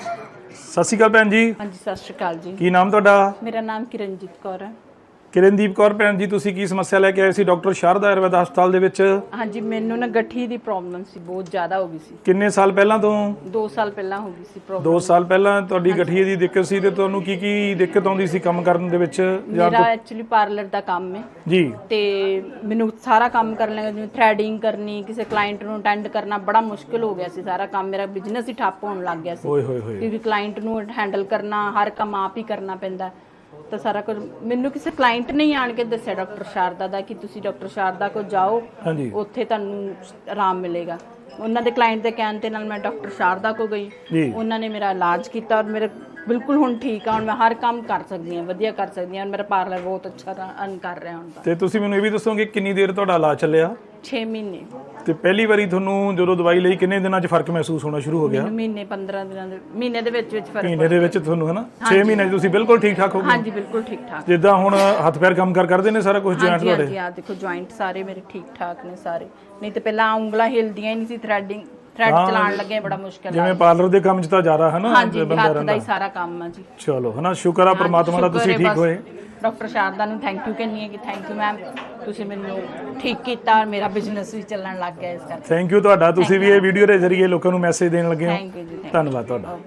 ਸਤਿ ਸ਼੍ਰੀ ਅਕਾਲ ਭੈਣ ਜੀ। ਹਾਂਜੀ ਸਤਿ ਸ਼੍ਰੀ ਅਕਾਲ ਜੀ। ਕੀ ਨਾਮ ਤੁਹਾਡਾ? ਮੇਰਾ ਨਾਮ ਕਿਰਨਜੀਤ ਕੌਰ ਹੈ। ਕਿਰਨਦੀਪ ਕੌਰ ਭੈਣ ਜੀ ਤੁਸੀਂ ਕੀ ਸਮੱਸਿਆ ਲੈ ਕੇ ਆਏ ਸੀ? ਡਾਕਟਰ ਸ਼ਾਰਦਾ ਆਯੁਰਵੈਦ ਹਸਪਤਾਲ ਦੇ ਵਿੱਚ। ਹਾਂਜੀ ਮੈਨੂੰ ਨਾ ਗਠੀ ਦੀ ਪ੍ਰੋਬਲਮ ਸੀ ਬਹੁਤ ਜ਼ਿਆਦਾ ਹੋ ਗਈ ਸੀ। ਕਿੰਨੇ ਸਾਲ ਪਹਿਲਾਂ ਤੋਂ? 2 ਸਾਲ ਪਹਿਲਾਂ ਹੋ ਗਈ ਸੀ ਪ੍ਰੋਬਲਮ 2 ਸਾਲ ਪਹਿਲਾਂ ਤੁਹਾਡੀ ਗਠੀਏ ਦੀ ਦਿੱਕਤ ਸੀ ਤੇ ਤੁਹਾਨੂੰ ਕੀ ਕੀ ਦਿੱਕਤ ਆਉਂਦੀ ਸੀ ਕੰਮ ਕਰਨ ਦੇ ਵਿੱਚ? ਜਾਂ ਮੇਰਾ ਐਕਚੁਅਲੀ ਪਾਰਲਰ ਦਾ ਕੰਮ ਹੈ। ਜੀ। ਤੇ ਮੈਨੂੰ ਸਾਰਾ ਕੰਮ ਕਰਨ ਲੱਗਾ ਜਿਵੇਂ ਥ੍ਰੈਡਿੰਗ ਕਰਨੀ ਕਿਸੇ ਕਲਾਇੰਟ ਨੂੰ ਅਟੈਂਡ ਕਰਨਾ ਬੜਾ ਮੁਸ਼ਕਿਲ ਹੋ ਗਿਆ ਸੀ ਸਾਰਾ ਕੰਮ। ਮੇਰਾ ਬਿਜ਼ਨਸ ਹੀ ਠੱਪ ਹੋਣ ਲੱਗ ਗਿਆ ਸੀ। ਓਏ ਹੋਏ ਹੋਏ। ਕਿਉਂਕਿ ਕਲਾਇੰਟ ਨੂੰ ਹੈਂਡਲ ਕਰਨਾ ਹਰ ਕੰਮ ਆਪ ਹੀ ਕਰਨਾ ਪੈਂਦਾ। ਤਾਂ ਸਾਰਾ ਕੁਝ ਮੈਨੂੰ ਕਿਸੇ ਕਲਾਇੰਟ ਨੇ ਹੀ ਆਣ ਕੇ ਦੱਸਿਆ ਡਾਕਟਰ ਸ਼ਾਰਦਾ ਦਾ ਕਿ ਤੁਸੀਂ ਡਾਕਟਰ ਸ਼ਾਰਦਾ ਕੋਲ ਜਾਓ ਹਾਂਜੀ। ਉੱਥੇ ਤੁਹਾਨੂੰ ਆਰਾਮ ਮਿਲੇਗਾ। ਉਹਨਾਂ ਦੇ ਕਲਾਇੰਟ ਦੇ ਕਹਿਣ ਤੇ ਨਾਲ ਮੈਂ ਡਾਕਟਰ ਸ਼ਾਰਦਾ ਕੋ ਗਈ। ਜੀ। ਉਹਨਾਂ ਨੇ ਮੇਰਾ ਇਲਾਜ ਕੀਤਾ ਔਰ ਮੇਰੇ ਬਿਲਕੁਲ ਹੁਣ ਠੀਕ ਆ ਹੁਣ ਮੈਂ ਹਰ ਕੰਮ ਕਰ ਸਕਦੀ ਹਾਂ ਵਧੀਆ ਕਰ ਸਕਦੀ ਹਾਂ ਮੇਰਾ ਪਾਰਲਰ ਬਹੁਤ ਅੱਛਾ ਰਨ ਕਰ ਰਿਹਾ ਹੁਣ ਤਾਂ। ਤੇ ਤੁਸੀਂ ਮੈਨੂੰ ਇਹ ਵੀ ਦੱਸੋਗੇ ਕਿੰਨੀ ਦੇਰ ਤੁਹਾਡਾ ਇਲਾਜ ਚੱਲਿਆ? 6 ਮਹੀਨੇ। ਤੇ ਪਹਿਲੀ ਵਾਰੀ ਤੁਹਾਨੂੰ ਜਦੋਂ ਦਵਾਈ ਲਈ ਕਿੰਨੇ ਦਿਨਾਂ 'ਚ ਫ਼ਰਕ ਮਹਿਸੂਸ ਹੋਣਾ ਸ਼ੁਰੂ ਹੋ ਗਿਆ? ਮੈਨੂੰ ਮਹੀਨੇ 15 ਦਿਨਾਂ ਦੇ ਮਹੀਨੇ ਦੇ ਵਿੱਚ ਵਿੱਚ ਫ਼ਰਕ ਮਹੀਨੇ ਦੇ ਵਿੱਚ ਤੁਹਾਨੂੰ ਹਨਾ? 6 ਮਹੀਨੇ 'ਚ ਤੁਸੀਂ ਬਿਲਕੁਲ ਠੀਕ ਠਾਕ ਹੋ ਗਏ? ਹਾਂਜੀ ਬਿਲਕੁਲ ਠੀਕ ਠਾਕ। ਜਿੱਦਾਂ ਹੁਣ ਹੱਥ ਪੈਰ ਕੰਮ ਕਰ ਕਰਦੇ ਨੇ ਸਾਰਾ ਕੁਝ ਜੁਆਇੰਟ ਹਾਂਜੀ ਤੁਹਾਡੇ? ਹਾਂਜੀ ਆ ਦੇਖੋ ਜੁਆਇੰਟ ਸਾਰੇ ਮੇਰੇ ਠੀਕ ਠਾਕ ਨੇ ਸਾਰੇ। ਨਹੀਂ ਤੇ ਪਹਿਲਾਂ ਉਂਗਲਾਂ ਹਿਲਦੀਆਂ ਹੀ ਨਹੀਂ ਸੀ ਥ੍ਰੈਡਿੰਗ ਥ੍ਰੈਡ ਚਲਾਉਣ ਲੱਗੇ ਬੜਾ ਮੁਸ਼ਕਲ ਜਿਵੇਂ ਪਾਰਲਰ ਦੇ ਕੰਮ 'ਚ ਤਾਂ ਜ਼ਿਆਦਾ ਹਨਾ ਹਾਂਜੀ ਬੰਦਾ ਹੱਥ ਦਾ ਹੀ ਸਾਰਾ ਕੰਮ ਆ ਜੀ। ਚਲੋ ਹਨਾ ਸ਼ੁਕਰ ਆ ਪ੍ਰਮਾਤਮਾ ਦਾ ਤੁਸੀਂ ਠੀਕ ਹੋਏ। ਡਾਕਟਰ ਸ਼ਾਰਦਾ ਨੂੰ ਥੈਂਕ ਯੂ ਕਹਿੰਨੀ ਹੈ ਕਿ ਥੈਂਕ ਯੂ ਮੈਮ ਤੁਸੀਂ ਮੈਨੂੰ ਠੀਕ ਕੀਤਾ ਔਰ ਮੇਰਾ ਬਿਜ਼ਨਸ ਵੀ ਚੱਲਣ ਲੱਗ ਗਿਆ ਇਸ ਕਰਕੇ। ਥੈਂਕ ਯੂ ਤੁਹਾਡਾ। ਤੁਸੀਂ ਵੀ ਇਹ ਵੀਡੀਓ ਦੇ ਜ਼ਰੀਏ ਲੋਕਾਂ ਨੂੰ ਮੈਸੇਜ ਦੇਣ ਲੱਗੇ ਹੋ। Thank you ji thank you. ਧੰਨਵਾਦ ਤੁਹਾਡਾ.